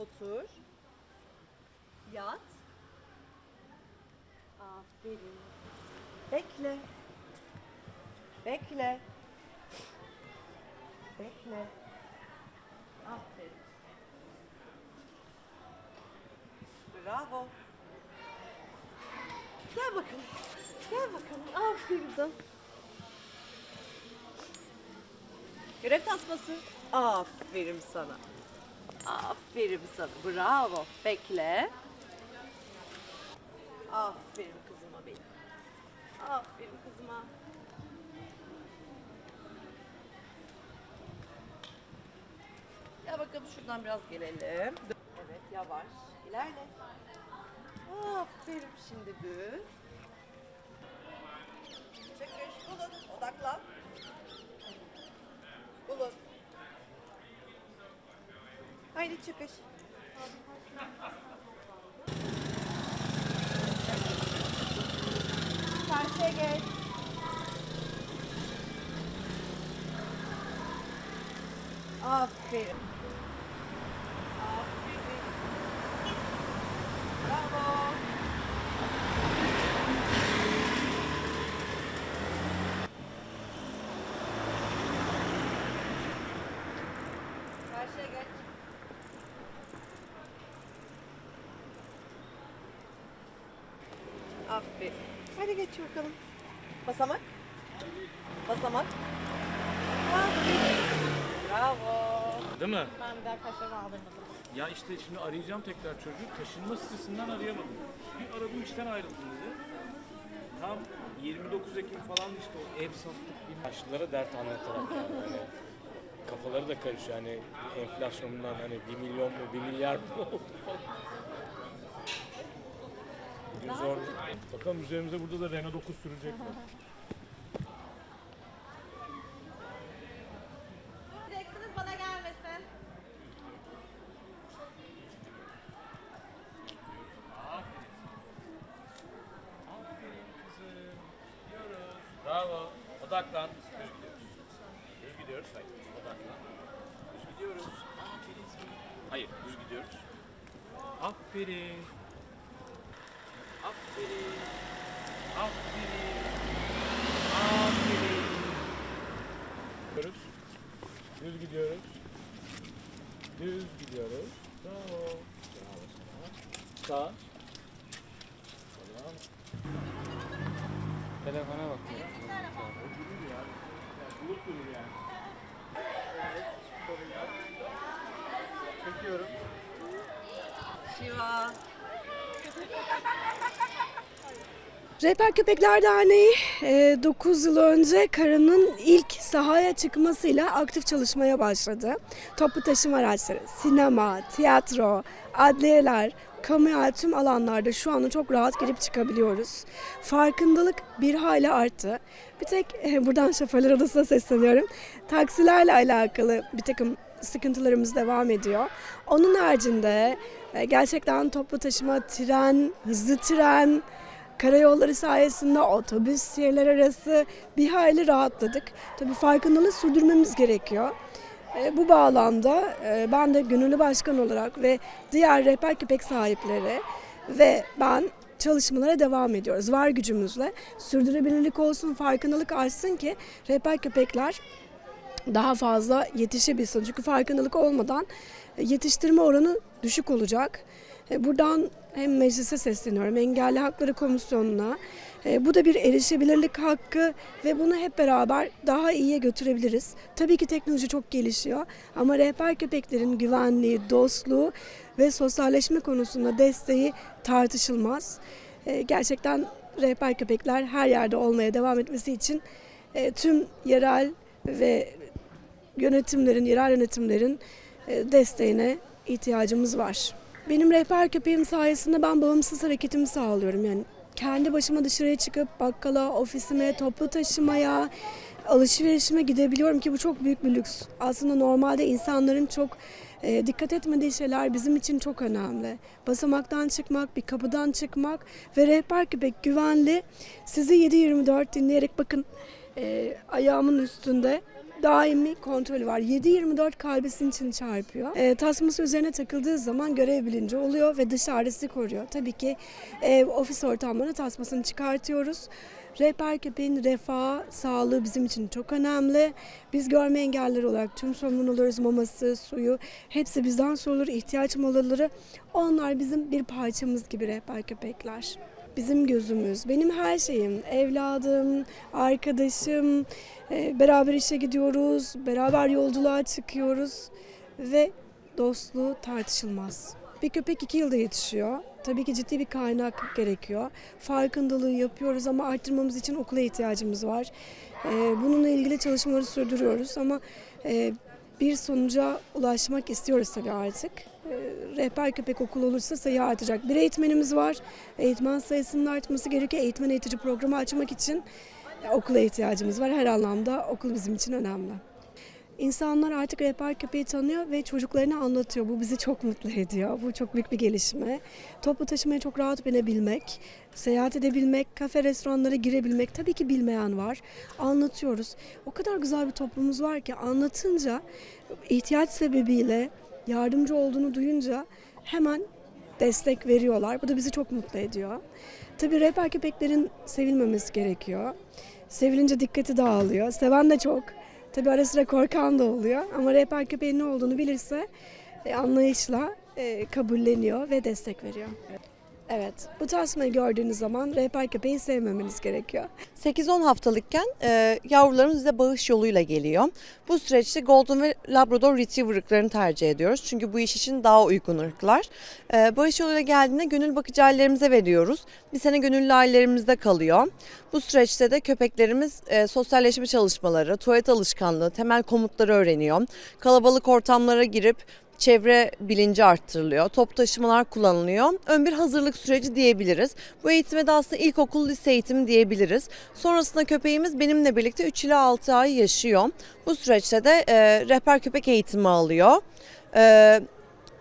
Otur. Yat. Aferin. Bekle. Bekle. Bekle. Aferin. Bravo. Gel bakalım. Gel bakalım. Aferin. Görev tasması. Aferin sana. Aferin sana. Bravo. Bekle. Aferin kızıma benim. Aferin kızıma. Ya bakalım şuradan biraz gelelim. Evet yavaş. İlerle. Aferin şimdi düz. Bulun. Odaklan. Haydi çıkış. Karşıya geç. Aferin. Aferin. Bravo. Karşıya geç. Aferin. Hadi geç bakalım. Basamak. Basamak. Aferin. Bravo. Değil mi? Ben bir daha kaşlarımı aldırmadım. Ya işte şimdi arayacağım tekrar çocuk. Taşınma stresinden arayamadım. Bir aradım işten ayrıldım dedi. Tam 29 Ekim falan işte o ev sattık. Yaşlılara dert anlatarak yani. Hani kafaları da karışıyor. Hani enflasyondan hani 1 milyon mu 1 milyar mı oldu falan. Bugün zor. Bakalım üzerimize burada da Renault 9 sürecek mi? Diyeceksiniz bana gelmesin. Bravo. Odaklan. Düz gidiyoruz. Düz gidiyoruz. Hayır. Odaklan. Düz gidiyoruz. Aferin. Hayır. Düz gidiyoruz. Aferin. Aferin. Aferin. Aferin. Gidiyoruz. Düz gidiyoruz. Düz gidiyoruz. Bravo. Bravo sana. Sağ. Tamam. Telefona bakıyor. Bulut durur yani. Çekiyorum. Şiva. Rehber Köpekler Derneği 9 yıl önce karının ilk sahaya çıkmasıyla aktif çalışmaya başladı. Toplu taşıma araçları, sinema, tiyatro, adliyeler, kamuya tüm alanlarda şu anda çok rahat girip çıkabiliyoruz. Farkındalık bir hale arttı. Bir tek e, buradan şoförler odasına sesleniyorum. Taksilerle alakalı bir takım sıkıntılarımız devam ediyor. Onun haricinde e, gerçekten toplu taşıma, tren, hızlı tren, Karayolları sayesinde otobüs yerler arası bir hayli rahatladık. Tabii farkındalığı sürdürmemiz gerekiyor. E, bu bağlamda e, ben de gönüllü başkan olarak ve diğer rehber köpek sahipleri ve ben çalışmalara devam ediyoruz. Var gücümüzle sürdürülebilirlik olsun, farkındalık artsın ki rehber köpekler daha fazla yetişebilsin. Çünkü farkındalık olmadan e, yetiştirme oranı düşük olacak. E, Buradan hem meclise sesleniyorum, Engelli Hakları Komisyonu'na. E, Bu da bir erişebilirlik hakkı ve bunu hep beraber daha iyiye götürebiliriz. Tabii ki teknoloji çok gelişiyor ama rehber köpeklerin güvenliği, dostluğu ve sosyalleşme konusunda desteği tartışılmaz. Gerçekten rehber köpekler her yerde olmaya devam etmesi için tüm yerel ve yönetimlerin, yerel yönetimlerin e, desteğine ihtiyacımız var. Benim rehber köpeğim sayesinde ben bağımsız hareketimi sağlıyorum. Yani kendi başıma dışarıya çıkıp bakkala, ofisime, toplu taşımaya, alışverişime gidebiliyorum ki bu çok büyük bir lüks. Aslında normalde insanların çok e, dikkat etmediği şeyler bizim için çok önemli. Basamaktan çıkmak, bir kapıdan çıkmak ve rehber köpek güvenli. Sizi 7-24 dinleyerek bakın e, ayağımın üstünde daimi kontrolü var. 7-24 kalbisinin için çarpıyor. E, tasması üzerine takıldığı zaman görev bilinci oluyor ve dışarısı koruyor. Tabii ki e, ofis ortamlarına tasmasını çıkartıyoruz. Rehber köpeğin refahı, sağlığı bizim için çok önemli. Biz görme engelliler olarak tüm sorumluluğunu alıyoruz. Maması, suyu hepsi bizden sorulur. ihtiyaç molaları onlar bizim bir parçamız gibi rehber köpekler. Bizim gözümüz, benim her şeyim, evladım, arkadaşım, e, beraber işe gidiyoruz, beraber yolculuğa çıkıyoruz ve dostluğu tartışılmaz. Bir köpek iki yılda yetişiyor. Tabii ki ciddi bir kaynak gerekiyor. Farkındalığı yapıyoruz ama arttırmamız için okula ihtiyacımız var. E, bununla ilgili çalışmaları sürdürüyoruz ama e, bir sonuca ulaşmak istiyoruz tabii artık. Rehber köpek okul olursa sayı artacak. Bir eğitmenimiz var. Eğitmen sayısının artması gerekiyor. Eğitmen eğitici programı açmak için e, okula ihtiyacımız var. Her anlamda okul bizim için önemli. İnsanlar artık rehber köpeği tanıyor ve çocuklarına anlatıyor. Bu bizi çok mutlu ediyor. Bu çok büyük bir gelişme. Toplu taşımaya çok rahat binebilmek, seyahat edebilmek, kafe restoranlara girebilmek. Tabii ki bilmeyen var. Anlatıyoruz. O kadar güzel bir toplumumuz var ki anlatınca ihtiyaç sebebiyle yardımcı olduğunu duyunca hemen destek veriyorlar. Bu da bizi çok mutlu ediyor. Tabii rehber köpeklerin sevilmemesi gerekiyor. Sevilince dikkati dağılıyor. Seven de çok. Tabii ara sıra korkan da oluyor. Ama rehber köpeğin ne olduğunu bilirse e, anlayışla e, kabulleniyor ve destek veriyor. Evet, bu tasmayı gördüğünüz zaman rehber köpeği sevmemeniz gerekiyor. 8-10 haftalıkken e, yavrularımız bize bağış yoluyla geliyor. Bu süreçte Golden ve Labrador Retriever ırklarını tercih ediyoruz. Çünkü bu iş için daha uygun ırklar. E, bağış yoluyla geldiğinde gönül bakıcı ailelerimize veriyoruz. Bir sene gönüllü ailelerimizde kalıyor. Bu süreçte de köpeklerimiz e, sosyalleşme çalışmaları, tuvalet alışkanlığı, temel komutları öğreniyor. Kalabalık ortamlara girip çevre bilinci arttırılıyor. Top taşımalar kullanılıyor. Ön bir hazırlık süreci diyebiliriz. Bu eğitime de aslında ilkokul lise eğitimi diyebiliriz. Sonrasında köpeğimiz benimle birlikte 3 ila 6 ay yaşıyor. Bu süreçte de e, rehber köpek eğitimi alıyor. E,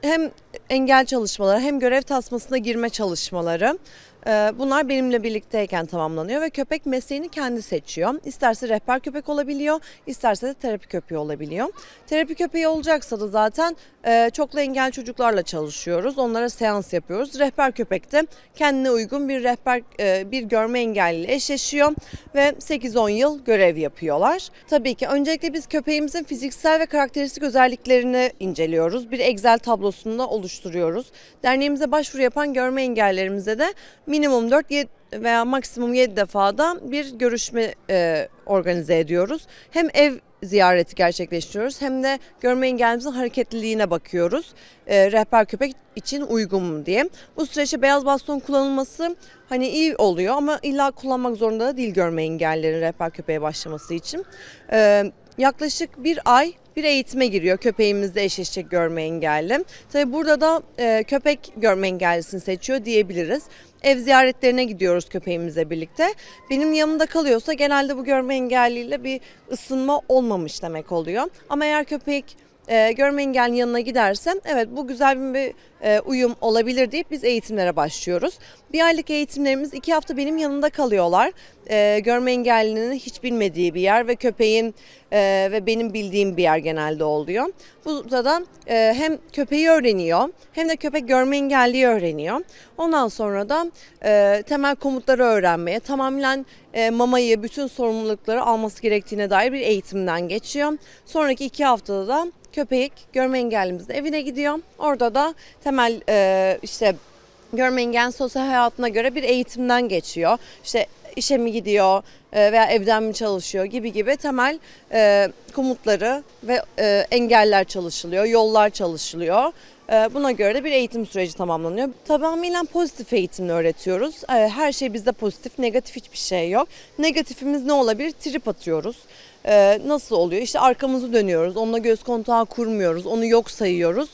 hem engel çalışmaları hem görev tasmasına girme çalışmaları. E, Bunlar benimle birlikteyken tamamlanıyor ve köpek mesleğini kendi seçiyor. İsterse rehber köpek olabiliyor, isterse de terapi köpeği olabiliyor. Terapi köpeği olacaksa da zaten e, çoklu engel çocuklarla çalışıyoruz. Onlara seans yapıyoruz. Rehber köpek de kendine uygun bir rehber e, bir görme engelliyle eşleşiyor ve 8-10 yıl görev yapıyorlar. Tabii ki öncelikle biz köpeğimizin fiziksel ve karakteristik özelliklerini inceliyoruz. Bir Excel tablosunda oluşturuyoruz. Derneğimize başvuru yapan görme engellerimize de minimum 4 veya maksimum 7 defada bir görüşme e, organize ediyoruz. Hem ev ziyareti gerçekleştiriyoruz hem de görme engellimizin hareketliliğine bakıyoruz. E, rehber köpek için uygun mu diye. Bu süreçte beyaz baston kullanılması hani iyi oluyor ama illa kullanmak zorunda da değil görme engellilerin rehber köpeğe başlaması için. E, yaklaşık bir ay bir eğitime giriyor köpeğimizle eşleşecek görme engelli. Tabii burada da e, köpek görme engellisini seçiyor diyebiliriz. Ev ziyaretlerine gidiyoruz köpeğimizle birlikte. Benim yanımda kalıyorsa genelde bu görme engelliyle bir ısınma olmamış demek oluyor. Ama eğer köpek e, görme engelli yanına gidersem evet bu güzel bir e, uyum olabilir deyip biz eğitimlere başlıyoruz. Bir aylık eğitimlerimiz iki hafta benim yanında kalıyorlar. E, görme engellinin hiç bilmediği bir yer ve köpeğin e, ve benim bildiğim bir yer genelde oluyor. Burada da e, hem köpeği öğreniyor hem de köpek görme engelliyi öğreniyor. Ondan sonra da e, temel komutları öğrenmeye, tamamen e, mamayı, bütün sorumlulukları alması gerektiğine dair bir eğitimden geçiyor. Sonraki iki haftada da köpek görme engellimizin evine gidiyor. Orada da temel e, işte görme engelli sosyal hayatına göre bir eğitimden geçiyor. İşte işe mi gidiyor e, veya evden mi çalışıyor gibi gibi temel e, komutları ve e, engeller çalışılıyor, yollar çalışılıyor. Buna göre de bir eğitim süreci tamamlanıyor. Tamamen pozitif eğitimle öğretiyoruz. Her şey bizde pozitif, negatif hiçbir şey yok. Negatifimiz ne olabilir? Trip atıyoruz. Nasıl oluyor? İşte arkamızı dönüyoruz, onunla göz kontağı kurmuyoruz, onu yok sayıyoruz.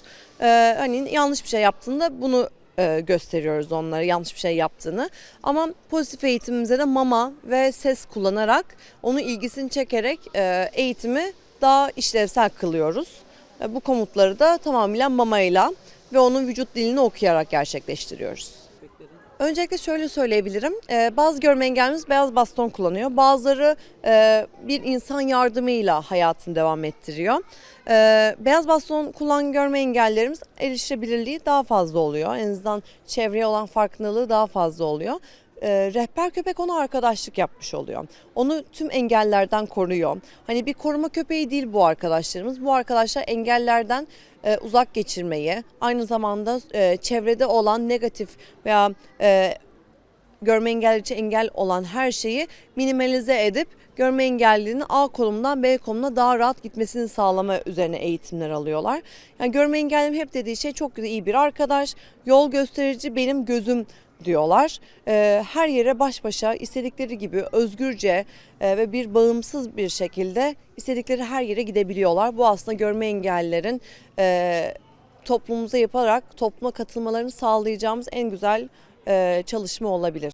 Hani yanlış bir şey yaptığında bunu e, gösteriyoruz onlara yanlış bir şey yaptığını. Ama pozitif eğitimimize de mama ve ses kullanarak onu ilgisini çekerek e, eğitimi daha işlevsel kılıyoruz. E, Bu komutları da tamamen mamayla ve onun vücut dilini okuyarak gerçekleştiriyoruz. Öncelikle şöyle söyleyebilirim. Ee, bazı görme engellerimiz beyaz baston kullanıyor. Bazıları e, bir insan yardımıyla hayatını devam ettiriyor. Ee, beyaz baston kullanan görme engellerimiz erişebilirliği daha fazla oluyor. En azından çevreye olan farkındalığı daha fazla oluyor. Ee, rehber köpek ona arkadaşlık yapmış oluyor. Onu tüm engellerden koruyor. Hani bir koruma köpeği değil bu arkadaşlarımız. Bu arkadaşlar engellerden e, uzak geçirmeyi, aynı zamanda e, çevrede olan negatif veya e, görme engelleyici engel olan her şeyi minimalize edip görme engellinin A konumundan B konumuna daha rahat gitmesini sağlama üzerine eğitimler alıyorlar. Yani görme engellim hep dediği şey çok iyi bir arkadaş, yol gösterici benim gözüm diyorlar. Ee, her yere baş başa istedikleri gibi özgürce e, ve bir bağımsız bir şekilde istedikleri her yere gidebiliyorlar. Bu aslında görme engellilerin e, toplumumuza yaparak topluma katılmalarını sağlayacağımız en güzel e, çalışma olabilir.